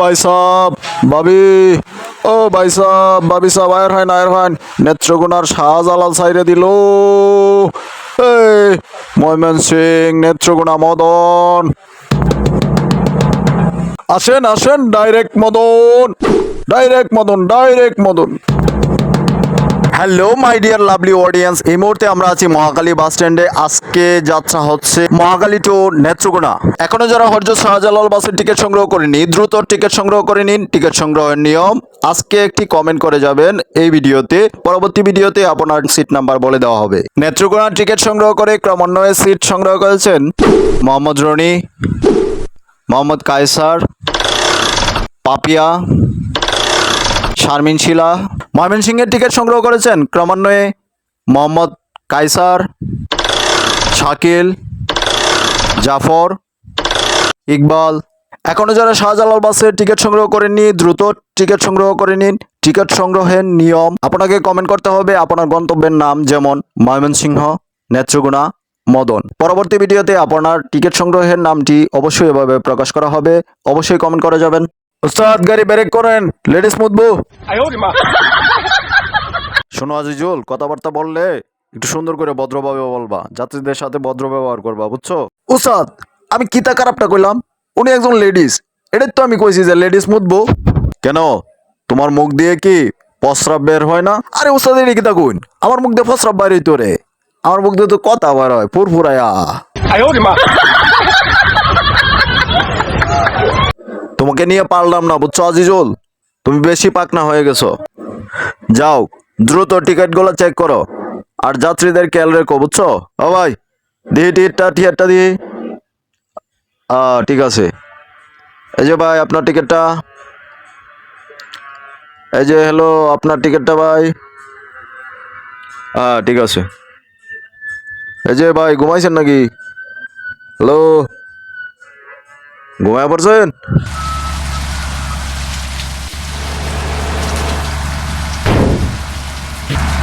ভাই সাহ বাবি ও ভাই সাহ বাবি সাহ আয়ের হয় আয়ের হয় নেত্রকোনার শাহজালাল সাইরে দিল। ময়মন সিং, নেত্রকোনা মদন। আসেন আসেন, direct Madan direct Madan direct Madan. Hello my dear lovely audience এই মুহূর্তে আমরা আছি মহাকালী বাস স্ট্যান্ডে। আজকে যাত্রা হচ্ছে মহাকালী টু নেত্রকোনা। এখনও যারা হরজ শাহজালাল বাসের টিকিট সংগ্রহ করেনি, দ্রুত টিকিট সংগ্রহ করে নিন। টিকিট সংগ্রহের নিয়ম আজকে একটি কমেন্ট করে যাবেন এই ভিডিওতে। পরবর্তী ভিডিওতে আপনার সিট নাম্বার বলে দেওয়া হবে। নেত্রকোনার টিকিট সংগ্রহ করে ক্রমান্বয়ে সিট সংগ্রহ করেছেন মোহাম্মদ রনি, মোহাম্মদ কায়সার, পাপিয়া, শারমিন শিলা ময়মনসিংহের টিকিট সংগ্রহ করেছেন ক্রমান্বয়ে মোহাম্মদ কাইসার শাকিল, জাফর, ইকবাল। এখনও যারা শাহজালাল বাসের টিকিট সংগ্রহ করেননি, দ্রুত টিকিট সংগ্রহ করে নিন। টিকিট সংগ্রহের নিয়ম আপনাকে কমেন্ট করতে হবে। আপনার গন্তব্যের নাম যেমন ময়মনসিংহ নেত্রগুণা মদন। পরবর্তী ভিডিওতে আপনার টিকিট সংগ্রহের নামটি অবশ্যই এভাবে প্রকাশ করা হবে। অবশ্যই কমেন্ট করে যাবেন। উস্তাদ গাড়ি ব্রেক করেন। লেডিস মুদবু শোনো আজিজুল কথাবার্তা বললে একটু সুন্দর করে ভদ্রভাবে বলবা। যাত্রীদের সাথে ভদ্র ব্যবহার করবা বুঝছ? উস্তাদ আমি কিতা খারাপটা কইলাম? উনি একজন লেডিস। এটাই তো আমি কইছি যে লেডিস মুদবু কেন? তোমার মুখ দিয়ে কি প্রস্রাব বের হয় না? আরে উস্তাদ এটা কিতা কইন? আমার মুখ দিয়ে প্রস্রাব বাইরে তোরে আমার মুখ দিয়ে তো কথা বার হয় ফুরফুরায়া। তোমাকে নিয়ে পারলাম না বুঝছ আজিজুল? তুমি বেশি পাকনা হয়ে গেছো। যাও দ্রুত টিকিটগুলো চেক করো। আর যাত্রীদের খেয়াল রেখো বুঝছ? ও ভাই দিহি টিকিটটা টিকিটটা আহ, ঠিক আছে। এই যে ভাই আপনার টিকিটটা। এই যে হ্যালো আপনার টিকিটটা ভাই। হ্যাঁ ঠিক আছে। এই যে ভাই ঘুমাইছেন নাকি? হ্যালো ঘুমায় পড়ছেন? Yeah.